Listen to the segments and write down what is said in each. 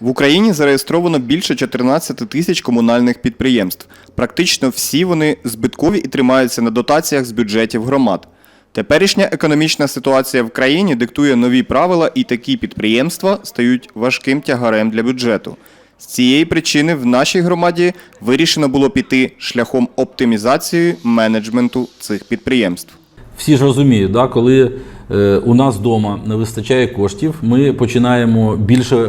В Україні зареєстровано більше 14 тисяч комунальних підприємств. Практично всі вони збиткові і тримаються на дотаціях з бюджетів громад. Теперішня економічна ситуація в країні диктує нові правила, і такі підприємства стають важким тягарем для бюджету. З цієї причини в нашій громаді вирішено було піти шляхом оптимізації менеджменту цих підприємств. Всі ж розуміють, да, коли у нас вдома не вистачає коштів, ми починаємо більше е,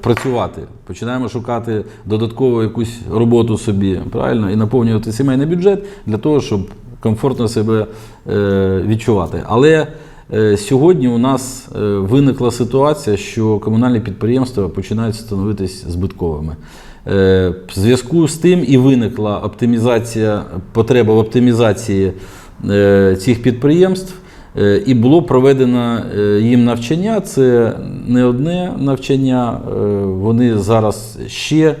працювати, починаємо шукати додаткову якусь роботу собі, правильно, і наповнювати сімейний бюджет для того, щоб комфортно себе е, відчувати. Але е, сьогодні у нас е, виникла ситуація, що комунальні підприємства починають становитись збитковими. Е, В зв'язку з тим і виникла оптимізація, потреба в оптимізації е, цих підприємств. Е, І було проведено е, їм навчання. Це не одне навчання. е, Вони зараз ще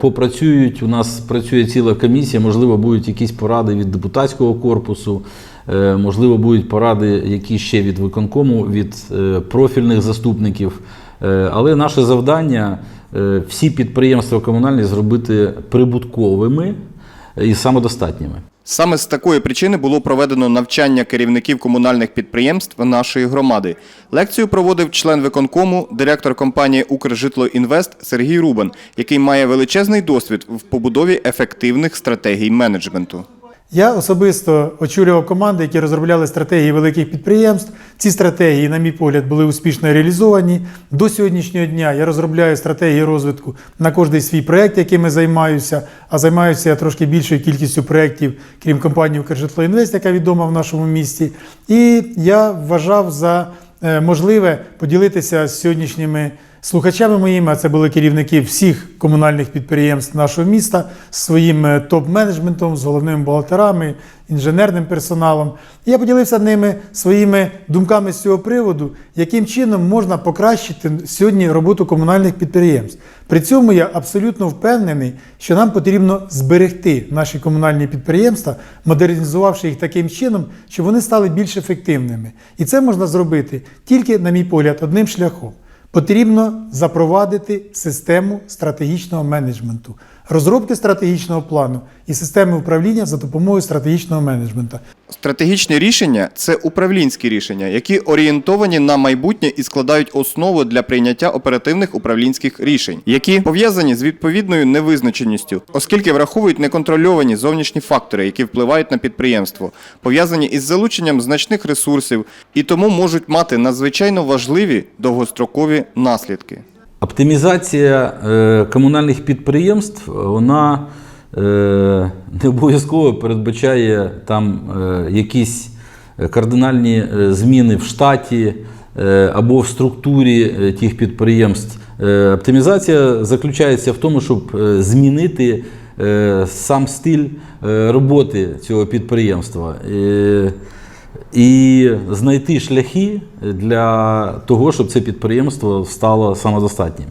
попрацюють. У нас працює ціла комісія. Можливо, будуть якісь поради від депутатського корпусу, можливо, будуть поради, які ще від виконкому, від профільних заступників. Але наше завдання всі підприємства комунальні зробити прибутковими і самодостатніми. Саме з такої причини було проведено навчання керівників комунальних підприємств нашої громади. Лекцію проводив член виконкому, директор компанії Укржитлоінвест Сергій Рубан, який має величезний досвід в побудові ефективних стратегій менеджменту. Я особисто очолював команди, які розробляли стратегії великих підприємств. Ці стратегії, на мій погляд, були успішно реалізовані. До сьогоднішнього дня я розробляю стратегії розвитку на кожний свій проект, яким я займаюся. А займаюся я трошки більшою кількістю проєктів, крім компанії «Укржитлоінвест», яка відома в нашому місті. І я вважав за е, можливе поділитися з сьогоднішніми слухачами моїми, а це були керівники всіх комунальних підприємств нашого міста з своїм е, топ-менеджментом, з головними бухгалтерами, інженерним персоналом. Я поділився ними своїми думками з цього приводу, яким чином можна покращити сьогодні роботу комунальних підприємств. При цьому я абсолютно впевнений, що нам потрібно зберегти наші комунальні підприємства, модернізувавши їх таким чином, щоб вони стали більш ефективними. І це можна зробити тільки, на мій погляд, одним шляхом. Потрібно запровадити систему стратегічного менеджменту, розробки стратегічного плану і системи управління за допомогою стратегічного менеджменту. Стратегічні рішення це управлінські рішення, які орієнтовані на майбутнє і складають основу для прийняття оперативних управлінських рішень, які пов'язані з відповідною невизначеністю, оскільки враховують неконтрольовані зовнішні фактори, які впливають на підприємство, пов'язані із залученням значних ресурсів і тому можуть мати надзвичайно важливі довгострокові наслідки. Оптимізація е, комунальних підприємств вона е, не обов'язково передбачає там е, якісь кардинальні е, зміни в штаті е, або в структурі е, тих підприємств. Е, Оптимізація заключається в тому, щоб е, змінити е, сам стиль е, роботи цього підприємства. І знайти шляхи для того, щоб це підприємство стало самодостатнім.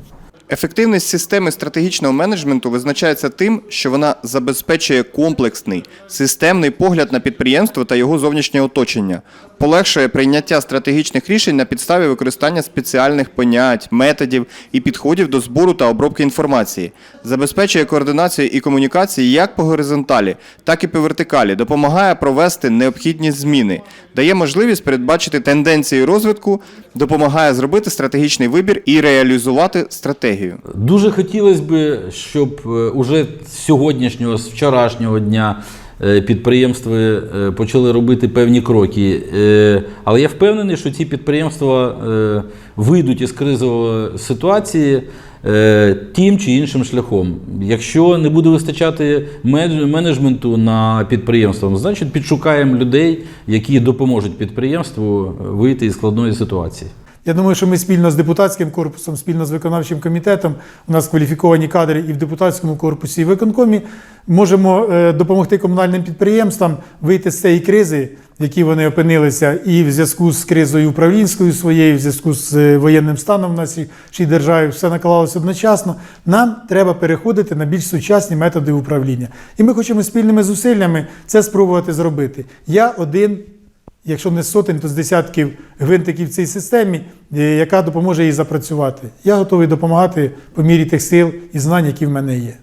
Ефективність системи стратегічного менеджменту визначається тим, що вона забезпечує комплексний, системний погляд на підприємство та його зовнішнє оточення, полегшує прийняття стратегічних рішень на підставі використання спеціальних понять, методів і підходів до збору та обробки інформації, забезпечує координацію і комунікації як по горизонталі, так і по вертикалі, допомагає провести необхідні зміни, дає можливість передбачити тенденції розвитку, допомагає зробити стратегічний вибір і реалізувати стратегію. Дуже хотілося б, щоб е, уже з сьогоднішнього, з вчорашнього дня підприємства е, почали робити певні кроки. Е, Але я впевнений, що ці підприємства е, вийдуть із кризової ситуації е, тим чи іншим шляхом. Якщо не буде вистачати мен- менеджменту на підприємствах, значить підшукаємо людей, які допоможуть підприємству вийти із складної ситуації. Я думаю, що ми спільно з депутатським корпусом, спільно з виконавчим комітетом, у нас кваліфіковані кадри і в депутатському корпусі, і в виконкомі, можемо е, допомогти комунальним підприємствам вийти з цієї кризи, в якій вони опинилися, і в зв'язку з кризою управлінською своєю, в зв'язку з е, воєнним станом в нашій державі, все накладалося одночасно. Нам треба переходити на більш сучасні методи управління. І ми хочемо спільними зусиллями це спробувати зробити. Я один якщо не сотень, то з десятків гвинтиків в цій системі, е, яка допоможе їй запрацювати. Я готовий допомагати по мірі тих сил і знань, які в мене є.